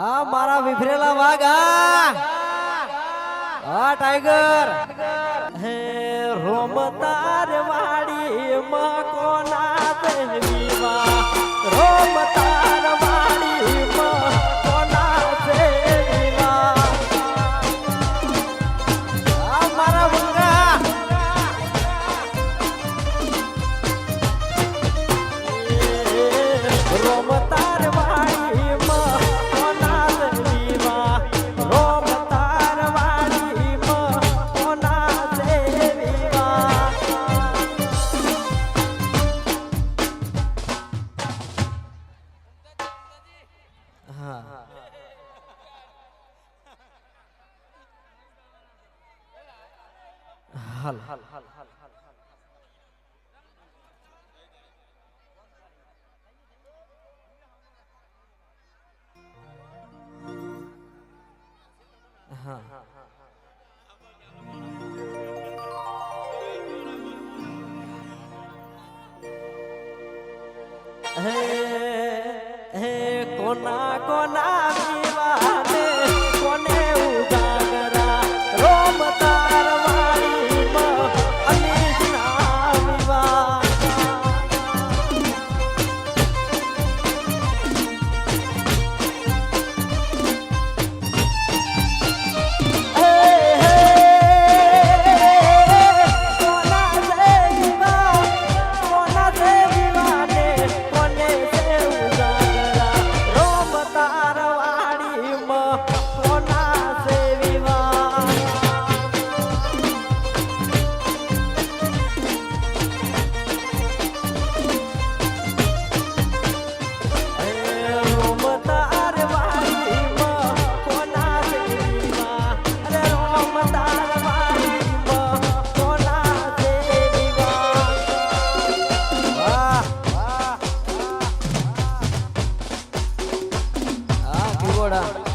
આ મારા વિફરેલા વાઘા. હા ટાઈગર. હે રોમતાર વાડી માં કોના દેવીવા રોમતાર হাল। হ্যাঁ। হে হে কোনা কোনা। போடா.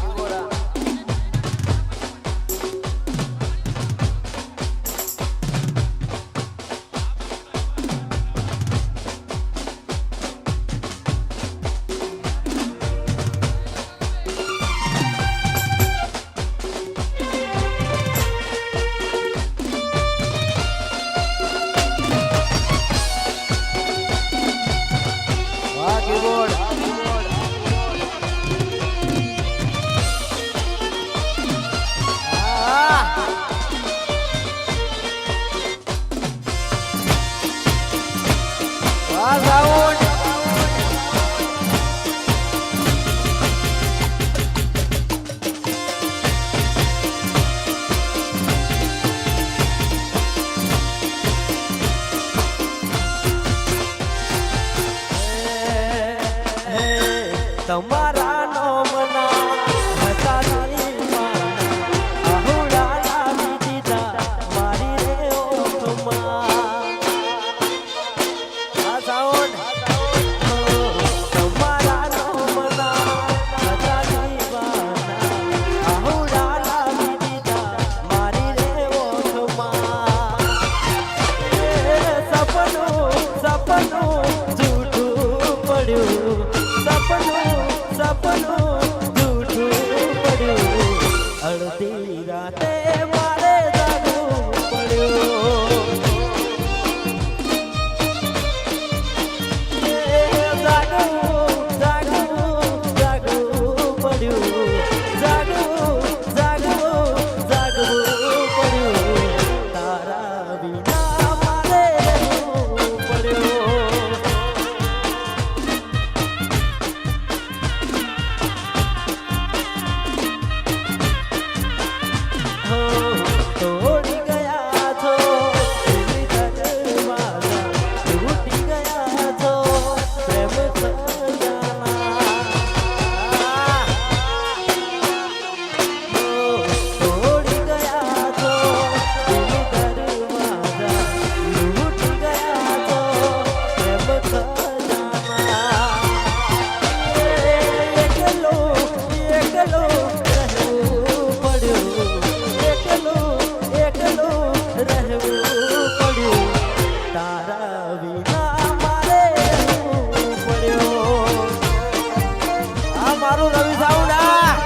મારું રવિ સાઉડા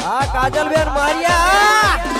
હા કાજલબેન મારિયા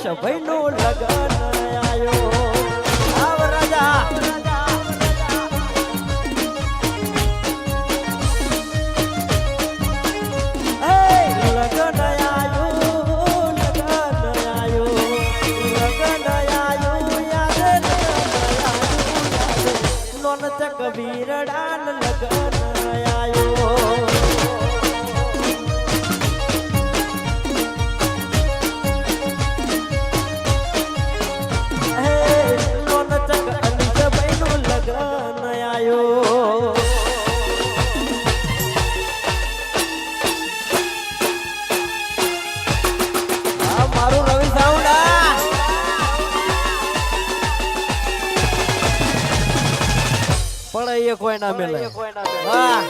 ગણેશ ભાઈ નો લગન આયો. આવ રાજા. લગન આયો લગન લગન એક હોય ના મેલે હા.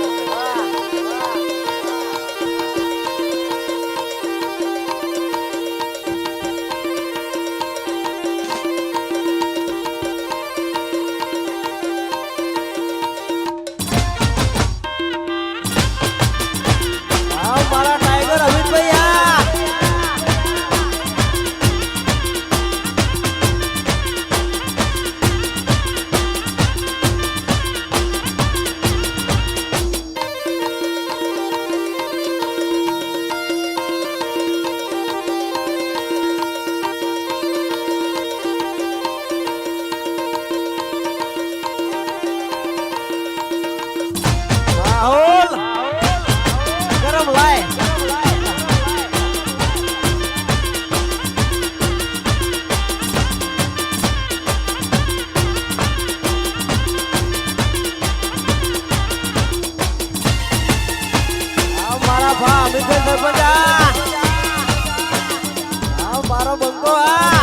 ભાભી બધા મારો બંગો આ